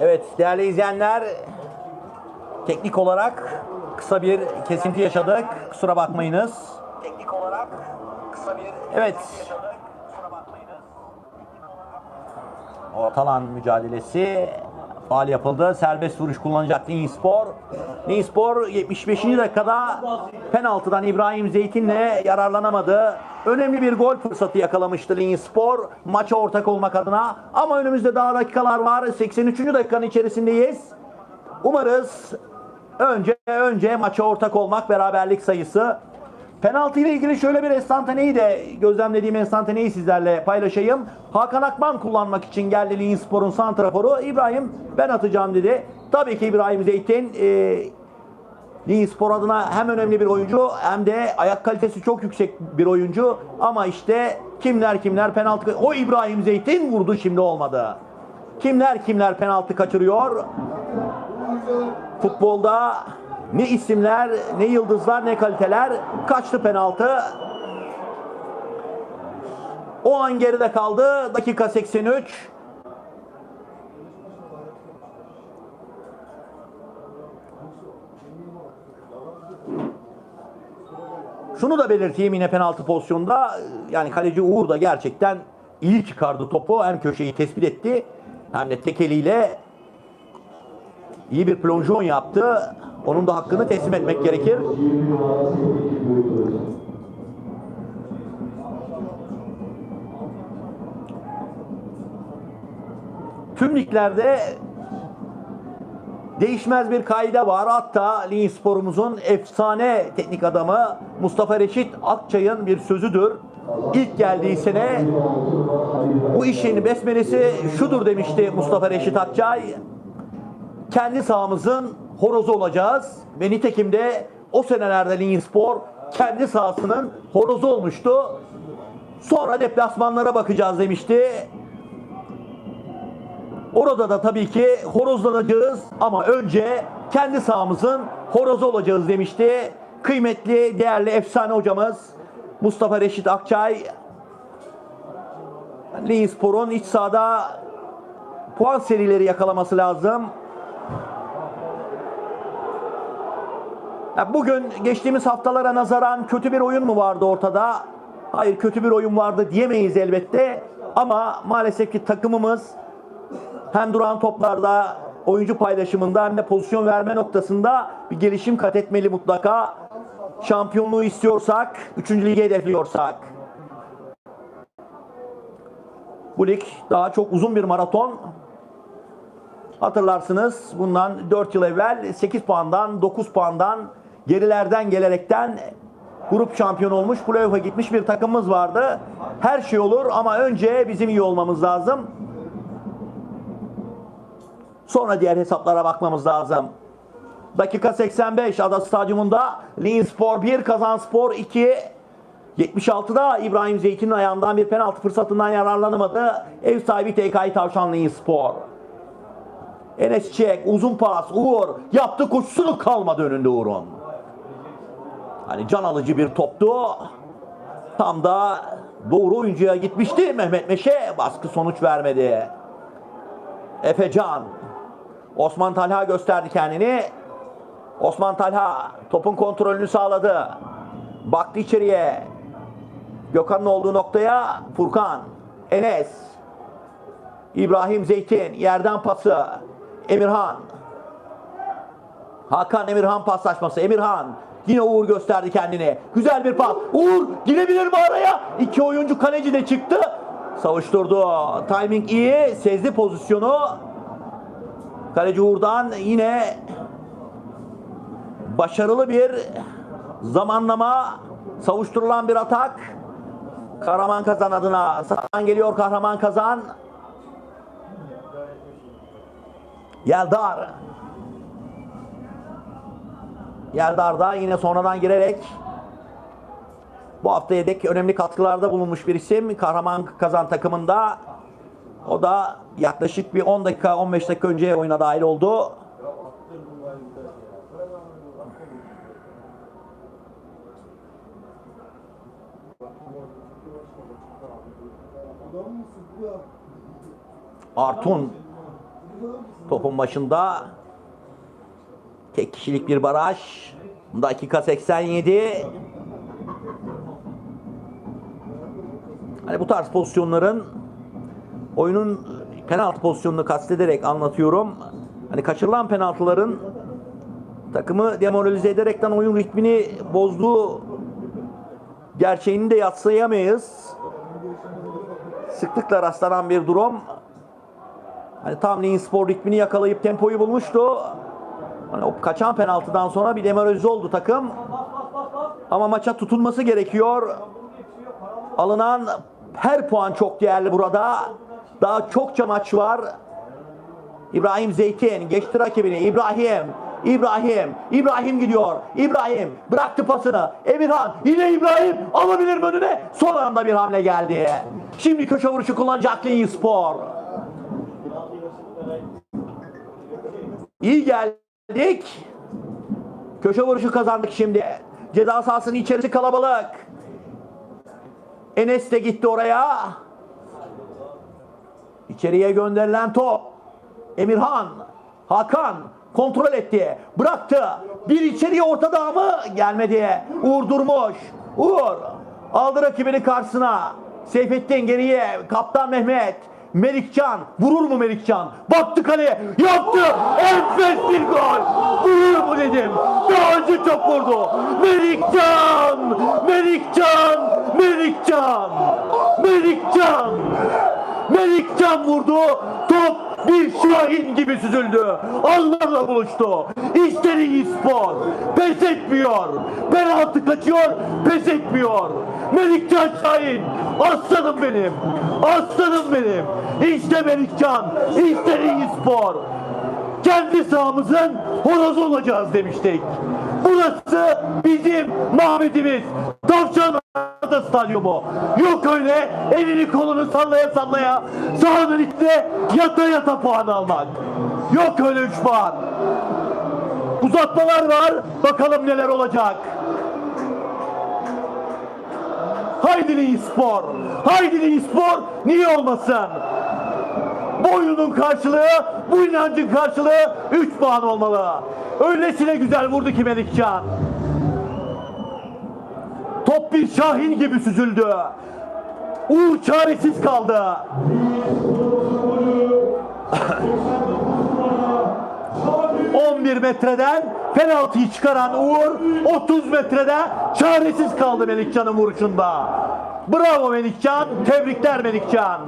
Evet değerli izleyenler teknik olarak kısa bir kesinti yaşadık. Kusura bakmayınız. Teknik olarak kısa bir Evet. Ortalan mücadelesi faal yapıldı. Serbest vuruş kullanacak Ninspor. Ninspor 75. dakikada penaltıdan İbrahim Zeytin'le yararlanamadı. Önemli bir gol fırsatı yakalamıştı Ninspor maça ortak olmak adına. Ama önümüzde daha dakikalar var. 83. dakikanın içerisindeyiz. Umarız önce önce maça ortak olmak beraberlik sayısı. Penaltı ile ilgili şöyle bir enstantaneyi de gözlemlediğim enstantaneyi sizlerle paylaşayım. Hakan Akman kullanmak için geldi Linspor'un santraforu. İbrahim ben atacağım dedi. Tabii ki İbrahim Zeytin e, Linspor adına hem önemli bir oyuncu hem de ayak kalitesi çok yüksek bir oyuncu. Ama işte kimler kimler penaltı... O İbrahim Zeytin vurdu şimdi olmadı. Kimler kimler penaltı kaçırıyor. Futbolda ne isimler, ne yıldızlar, ne kaliteler. Kaçtı penaltı. O an geride kaldı. Dakika 83. Şunu da belirteyim yine penaltı pozisyonda. Yani kaleci Uğur da gerçekten iyi çıkardı topu. Hem köşeyi tespit etti hem de tek eliyle iyi bir plonjon yaptı. Onun da hakkını teslim etmek gerekir. Tüm liglerde değişmez bir kaide var. Hatta Linspor'umuzun efsane teknik adamı Mustafa Reşit Akçay'ın bir sözüdür. İlk geldiği sene bu işin besmelesi şudur demişti Mustafa Reşit Akçay kendi sahamızın horozu olacağız. Ve nitekim de o senelerde Linspor kendi sahasının horozu olmuştu. Sonra deplasmanlara bakacağız demişti. Orada da tabii ki horozlanacağız ama önce kendi sahamızın horozu olacağız demişti. Kıymetli, değerli, efsane hocamız Mustafa Reşit Akçay. Linspor'un iç sahada puan serileri yakalaması lazım. Bugün geçtiğimiz haftalara nazaran kötü bir oyun mu vardı ortada? Hayır kötü bir oyun vardı diyemeyiz elbette. Ama maalesef ki takımımız hem duran toplarda oyuncu paylaşımında hem de pozisyon verme noktasında bir gelişim kat etmeli mutlaka. Şampiyonluğu istiyorsak, 3. ligi hedefliyorsak. Bu lig daha çok uzun bir maraton. Hatırlarsınız bundan 4 yıl evvel 8 puandan 9 puandan gerilerden gelerekten grup şampiyonu olmuş, playoff'a gitmiş bir takımımız vardı. Her şey olur ama önce bizim iyi olmamız lazım. Sonra diğer hesaplara bakmamız lazım. Dakika 85 Ada Stadyumunda Linspor 1, Kazanspor 2. 76'da İbrahim Zeytin'in ayağından bir penaltı fırsatından yararlanamadı. Ev sahibi TK'yı Tavşan Linspor. Enes Çek, uzun pas, Uğur yaptı koşusunu kalmadı önünde Uğur'un. Hani can alıcı bir toptu. Tam da doğru oyuncuya gitmişti Mehmet Meşe. Baskı sonuç vermedi. Efecan. Osman Talha gösterdi kendini. Osman Talha topun kontrolünü sağladı. Baktı içeriye. Gökhan'ın olduğu noktaya Furkan. Enes. İbrahim Zeytin yerden pası. Emirhan. Hakan Emirhan paslaşması. Emirhan yine Uğur gösterdi kendini. Güzel bir pas. Uğur girebilir mi araya? İki oyuncu kaleci de çıktı. Savuşturdu. Timing iyi. Sezdi pozisyonu. Kaleci Uğur'dan yine başarılı bir zamanlama savuşturulan bir atak. Kahraman Kazan adına. Sağdan geliyor Kahraman Kazan. Yeldar. Yeldar da yine sonradan girerek Bu hafta yedek önemli katkılarda bulunmuş bir isim. Kahraman Kazan takımında. O da yaklaşık bir 10 dakika 15 dakika önce oyuna dahil oldu. Artun topun başında tek kişilik bir baraj. Dakika 87. Hani bu tarz pozisyonların oyunun penaltı pozisyonunu kastederek anlatıyorum. Hani kaçırılan penaltıların takımı demoralize ederekten oyun ritmini bozduğu gerçeğini de yatsıyamayız. Sıklıkla rastlanan bir durum. Hani tam spor ritmini yakalayıp tempoyu bulmuştu. Hani o kaçan penaltıdan sonra bir demoralize oldu takım. Ama maça tutunması gerekiyor. Alınan her puan çok değerli burada. Daha çokça maç var. İbrahim Zeytin geçti rakibini. İbrahim. İbrahim. İbrahim gidiyor. İbrahim bıraktı pasını. Emirhan yine İbrahim alabilir mi önüne? Son anda bir hamle geldi. Şimdi köşe vuruşu kullanacak Spor. İyi geldik. Köşe vuruşu kazandık şimdi. Ceza sahasının içerisi kalabalık. Enes de gitti oraya. İçeriye gönderilen top. Emirhan, Hakan kontrol etti. Bıraktı. Bir içeriye ortada mı? Gelmedi. Uğur durmuş. Uğur aldı rakibini karşısına. Seyfettin geriye. Kaptan Mehmet. Melikcan. Vurur mu Melikcan? Baktı kaleye. Yaptı. Enfes bir gol. Vurur mu dedim. Daha önce çok vurdu. Melikcan. Melikcan. Melikcan. Melikcan. Melikcan vurdu. Top bir şahin gibi süzüldü. Allah'la buluştu. İşte iyi spor. Pes etmiyor. Penaltı kaçıyor. Pes etmiyor. Melikcan Şahin. Aslanım benim. Aslanım benim. İşte Melikcan. İşte spor. Kendi sahamızın horozu olacağız demiştik. Burası bizim Mahmetimiz. Tavşan da stadyumu. Yok öyle elini kolunu sallaya sallaya sahanın içinde yata yata puan almak. Yok öyle üç puan. Uzatmalar var. Bakalım neler olacak. Haydi Liyi Spor. Haydi Liyi Spor. Niye olmasın? Bu oyunun karşılığı, bu inancın karşılığı 3 puan olmalı. Öylesine güzel vurdu ki Melikcan. Top bir şahin gibi süzüldü. Uğur çaresiz kaldı. ...11 metreden penaltıyı çıkaran Uğur... ...30 metrede çaresiz kaldı Melikcan'ın vuruşunda. Bravo Melikcan, tebrikler Melikcan.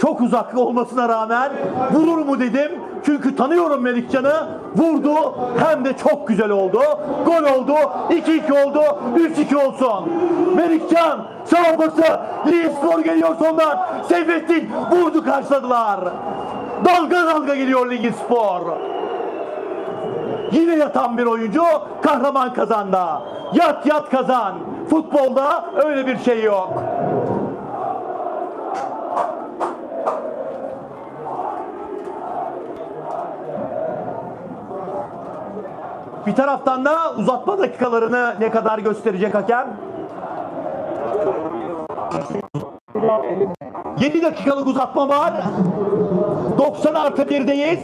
Çok uzak olmasına rağmen vurur mu dedim. Çünkü tanıyorum Melikcan'ı. Vurdu hem de çok güzel oldu. Gol oldu. 2-2 oldu. 3-2 olsun. Melikcan sağ pası. Spor geliyor sondan. Seyfettin vurdu karşıladılar. Dalga dalga geliyor Ligi Spor. Yine yatan bir oyuncu kahraman kazanda. Yat yat kazan. Futbolda öyle bir şey yok. Bir taraftan da uzatma dakikalarını ne kadar gösterecek hakem? 7 dakikalık uzatma var. 90 artı 1'deyiz.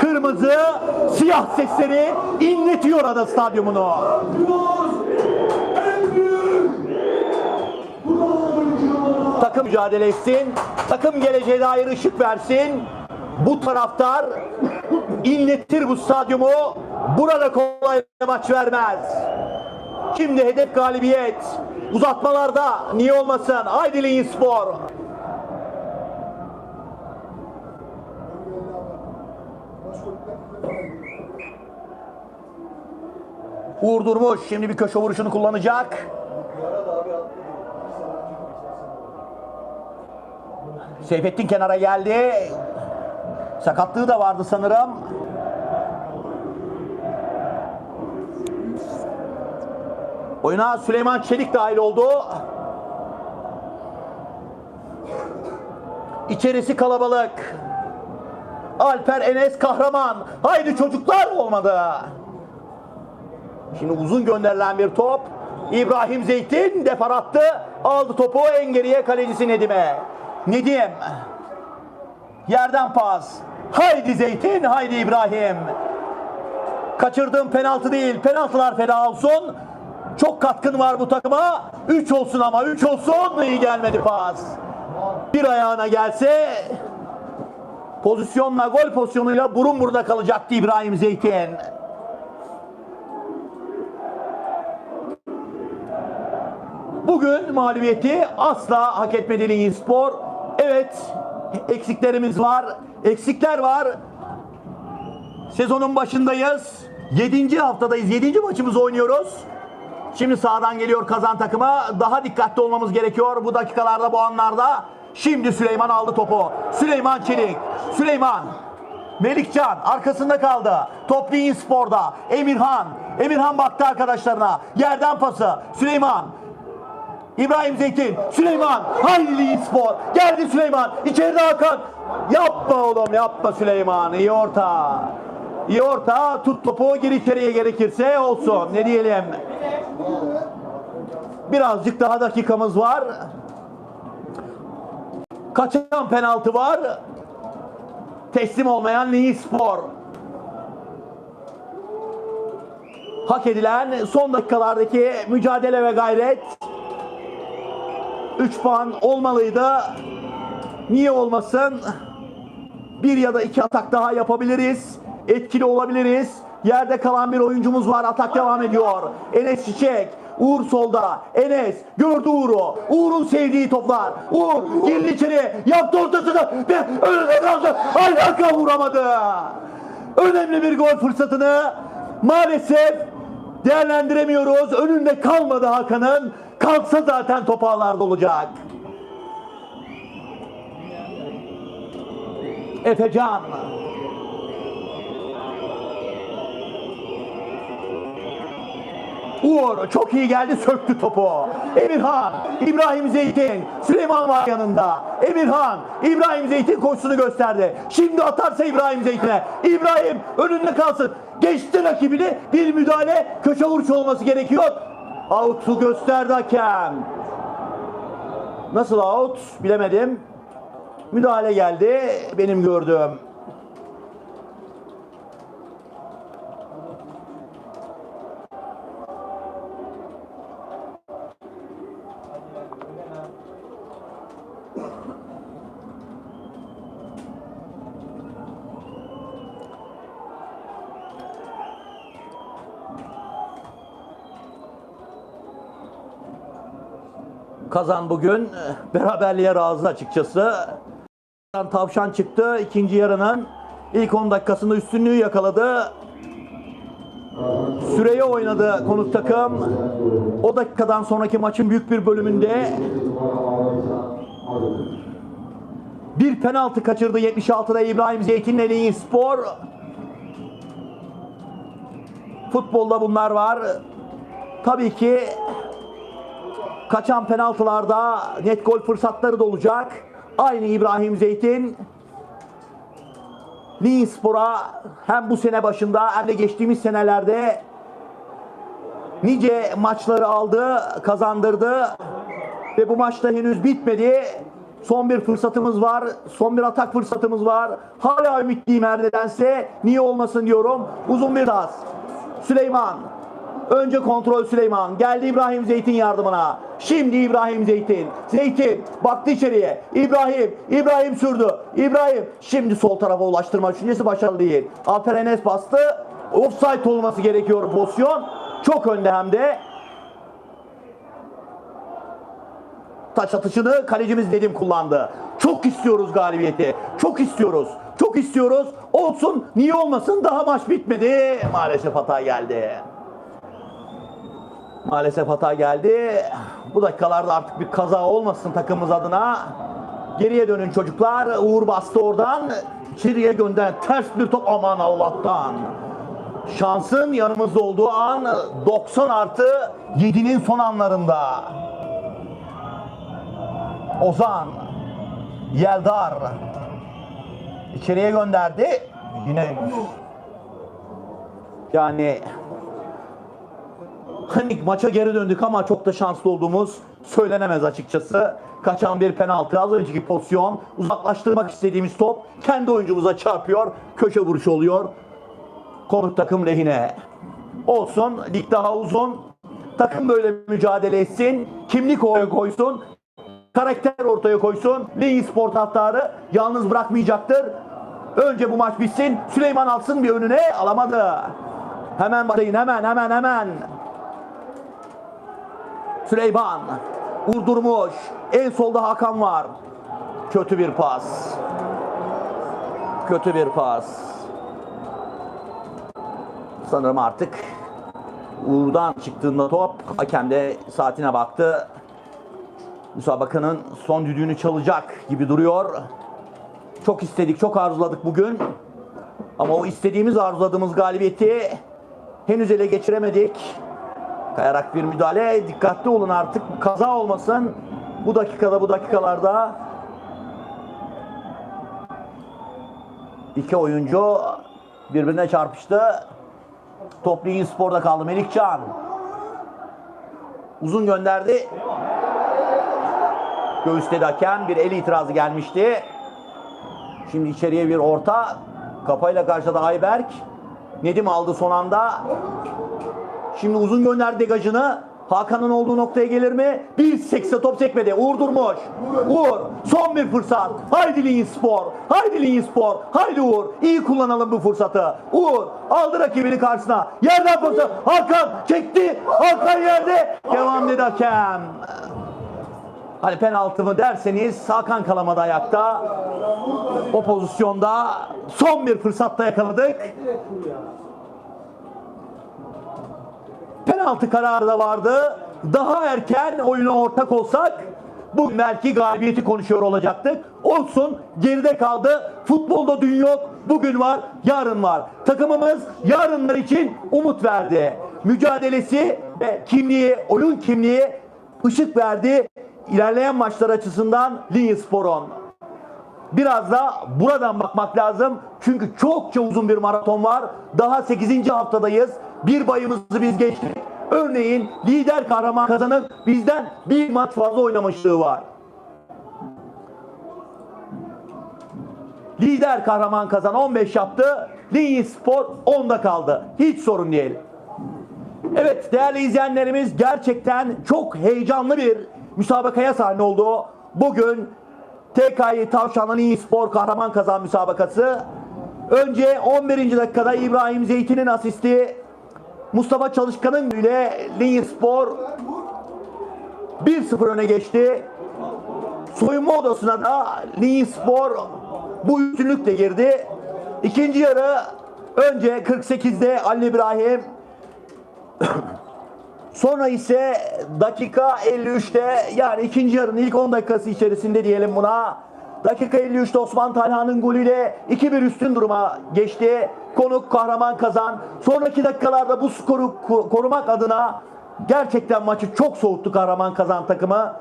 Kırmızı, siyah sesleri inletiyor ada stadyumunu. Takım mücadele etsin. Takım geleceğe dair ışık versin. Bu taraftar inletir bu stadyumu. Burada kolay maç vermez. Şimdi hedef galibiyet. Uzatmalarda niye olmasın? Haydi Liyin Spor. Uğur Durmuş şimdi bir köşe vuruşunu kullanacak. Seyfettin kenara geldi. Sakatlığı da vardı sanırım. Oyuna Süleyman Çelik dahil oldu. İçerisi kalabalık. Alper Enes kahraman. Haydi çocuklar olmadı. Şimdi uzun gönderilen bir top. İbrahim Zeytin depar attı. Aldı topu en geriye kalecisi Nedim'e. Nedim. Yerden pas. Haydi Zeytin, haydi İbrahim. Kaçırdığım penaltı değil. Penaltılar feda olsun. Çok katkın var bu takıma. 3 olsun ama 3 olsun. İyi gelmedi pas. Bir ayağına gelse pozisyonla gol pozisyonuyla burun burada kalacaktı İbrahim Zeytin. Bugün mağlubiyeti asla hak etmedi Spor. Evet, eksiklerimiz var. Eksikler var. Sezonun başındayız. 7. haftadayız. 7. maçımızı oynuyoruz. Şimdi sağdan geliyor kazan takıma. Daha dikkatli olmamız gerekiyor bu dakikalarda, bu anlarda. Şimdi Süleyman aldı topu. Süleyman Çelik. Süleyman. Melikcan arkasında kaldı. Top Spor'da. Emirhan. Emirhan baktı arkadaşlarına. Yerden pası. Süleyman. İbrahim Zeytin, Süleyman, haydi Spor, geldi Süleyman, içeride Hakan, yapma oğlum yapma Süleyman, iyi orta, iyi orta, tut topu, gir içeriye gerekirse olsun, ne diyelim. Birazcık daha dakikamız var. Kaçan penaltı var. Teslim olmayan Niğ Spor. Hak edilen son dakikalardaki mücadele ve gayret 3 puan olmalıydı. Niye olmasın? Bir ya da iki atak daha yapabiliriz. Etkili olabiliriz. Yerde kalan bir oyuncumuz var. Atak devam ediyor. Enes Çiçek. Uğur solda. Enes gördü Uğur'u. Uğur'un sevdiği toplar. Uğur girdi içeri. Yaptı ortasını. Ve önüne kaldı. Alaka vuramadı. Önemli bir gol fırsatını maalesef değerlendiremiyoruz. Önünde kalmadı Hakan'ın. Kalksa zaten top ağlarda olacak. Efecan. Uğur çok iyi geldi söktü topu. Emirhan, İbrahim Zeytin, Süleyman var yanında. Emirhan, İbrahim Zeytin koşusunu gösterdi. Şimdi atarsa İbrahim Zeytin'e. İbrahim önünde kalsın. Geçti rakibini bir müdahale köşe vuruşu olması gerekiyor. Out'u gösterdi hakem. Nasıl out bilemedim. Müdahale geldi benim gördüğüm. Kazan bugün beraberliğe razı açıkçası. Tavşan çıktı. ikinci yarının ilk 10 dakikasında üstünlüğü yakaladı. Süreye oynadı konuk takım. O dakikadan sonraki maçın büyük bir bölümünde bir penaltı kaçırdı 76'da İbrahim Zeytin'le Spor. Futbolda bunlar var. Tabii ki kaçan penaltılarda net gol fırsatları da olacak. Aynı İbrahim Zeytin Spor'a hem bu sene başında hem de geçtiğimiz senelerde nice maçları aldı, kazandırdı ve bu maçta henüz bitmedi. Son bir fırsatımız var. Son bir atak fırsatımız var. Hala ümitliyim her nedense. Niye olmasın diyorum. Uzun bir pas. Süleyman. Önce kontrol Süleyman. Geldi İbrahim Zeytin yardımına. Şimdi İbrahim Zeytin. Zeytin baktı içeriye. İbrahim. İbrahim sürdü. İbrahim. Şimdi sol tarafa ulaştırma düşüncesi başarılı değil. Alper bastı. Offside olması gerekiyor pozisyon. Çok önde hem de. Taç atışını kalecimiz Nedim kullandı. Çok istiyoruz galibiyeti. Çok istiyoruz. Çok istiyoruz. Olsun. Niye olmasın? Daha maç bitmedi. Maalesef hata geldi. Maalesef hata geldi. Bu dakikalarda artık bir kaza olmasın takımımız adına. Geriye dönün çocuklar. Uğur bastı oradan. İçeriye gönder. Ters bir top aman Allah'tan. Şansın yanımızda olduğu an 90 artı 7'nin son anlarında. Ozan. Yeldar. İçeriye gönderdi. Yine yani Hani maça geri döndük ama çok da şanslı olduğumuz söylenemez açıkçası. Kaçan bir penaltı, az önceki pozisyon, uzaklaştırmak istediğimiz top kendi oyuncumuza çarpıyor, köşe vuruşu oluyor. Konuk takım lehine. Olsun, lig daha uzun. Takım böyle mücadele etsin, kimlik ortaya koysun, karakter ortaya koysun. Lig spor taraftarı yalnız bırakmayacaktır. Önce bu maç bitsin, Süleyman alsın bir önüne, alamadı. Hemen başlayın, hemen, hemen, hemen. Süleyman vurdurmuş. En solda Hakan var. Kötü bir pas. Kötü bir pas. Sanırım artık Uğur'dan çıktığında top hakem de saatine baktı. Müsabakanın son düdüğünü çalacak gibi duruyor. Çok istedik, çok arzuladık bugün. Ama o istediğimiz, arzuladığımız galibiyeti henüz ele geçiremedik. Kayarak bir müdahale. Dikkatli olun artık. Kaza olmasın. Bu dakikada bu dakikalarda iki oyuncu birbirine çarpıştı. Top Ligin Spor'da kaldı. Melikcan. Uzun gönderdi. Göğüsledi hakem. Bir el itirazı gelmişti. Şimdi içeriye bir orta. Kafayla karşıladı Ayberk. Nedim aldı son anda. Şimdi uzun gönderdi degajını. Hakan'ın olduğu noktaya gelir mi? Bir sekse top sekmedi. Uğur Durmuş. Uğur. Son bir fırsat. Haydi Liyin Spor. Haydi Liyin Spor. Haydi Uğur. İyi kullanalım bu fırsatı. Uğur aldı rakibini karşısına. Yerden fırsat. Hakan çekti. Hakan yerde. Devam dedi hakem. Hani penaltı mı derseniz Hakan kalamadı ayakta. O pozisyonda son bir fırsatta yakaladık. Penaltı kararı da vardı. Daha erken oyuna ortak olsak bu belki galibiyeti konuşuyor olacaktık. Olsun geride kaldı. Futbolda dün yok. Bugün var, yarın var. Takımımız yarınlar için umut verdi. Mücadelesi ve kimliği, oyun kimliği ışık verdi. İlerleyen maçlar açısından Linspor'un. Biraz da buradan bakmak lazım. Çünkü çokça uzun bir maraton var. Daha 8. haftadayız. Bir bayımızı biz geçtik. Örneğin lider kahraman kazanıp bizden bir maç fazla oynamışlığı var. Lider kahraman kazan 15 yaptı. Liyin Spor 10'da kaldı. Hiç sorun değil. Evet değerli izleyenlerimiz gerçekten çok heyecanlı bir müsabakaya sahne oldu. Bugün TKİ Tavşanlı Liyin Spor kahraman kazan müsabakası. Önce 11. dakikada İbrahim Zeytin'in asisti Mustafa Çalışkan'ın ile Liyin Spor 1-0 öne geçti. Soyunma odasına da Liyin Spor bu üstünlükle girdi. İkinci yarı önce 48'de Ali İbrahim Sonra ise dakika 53'te yani ikinci yarının ilk 10 dakikası içerisinde diyelim buna. Dakika 53'te Osman Talha'nın golüyle 2-1 üstün duruma geçti. Konuk kahraman kazan. Sonraki dakikalarda bu skoru ko- korumak adına gerçekten maçı çok soğuttu kahraman kazan takımı.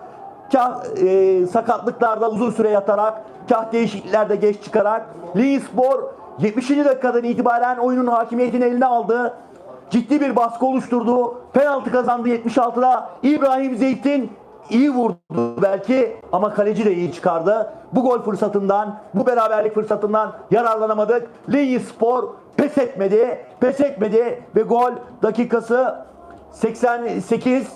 Kah e, sakatlıklarda uzun süre yatarak, kah değişikliklerde geç çıkarak Linspor 70. dakikadan itibaren oyunun hakimiyetini eline aldı ciddi bir baskı oluşturdu. Penaltı kazandı 76'da. İbrahim Zeytin iyi vurdu belki ama kaleci de iyi çıkardı. Bu gol fırsatından, bu beraberlik fırsatından yararlanamadık. Liyi Spor pes etmedi, pes etmedi ve gol dakikası 88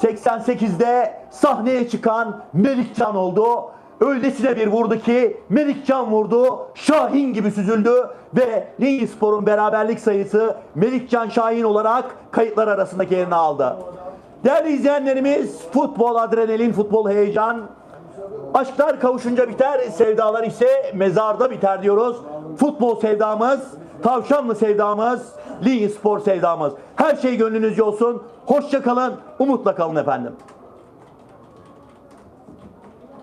88'de sahneye çıkan Melikcan oldu. Öylesine bir vurdu ki Melikcan vurdu. Şahin gibi süzüldü ve Liyi Spor'un beraberlik sayısı Melikcan Şahin olarak kayıtlar arasındaki yerini aldı. Değerli izleyenlerimiz futbol adrenalin, futbol heyecan. Aşklar kavuşunca biter, sevdalar ise mezarda biter diyoruz. Futbol sevdamız, tavşanlı sevdamız Linspor sevdamız. Her şey gönlünüzce olsun. Hoşça kalın, umutla kalın efendim.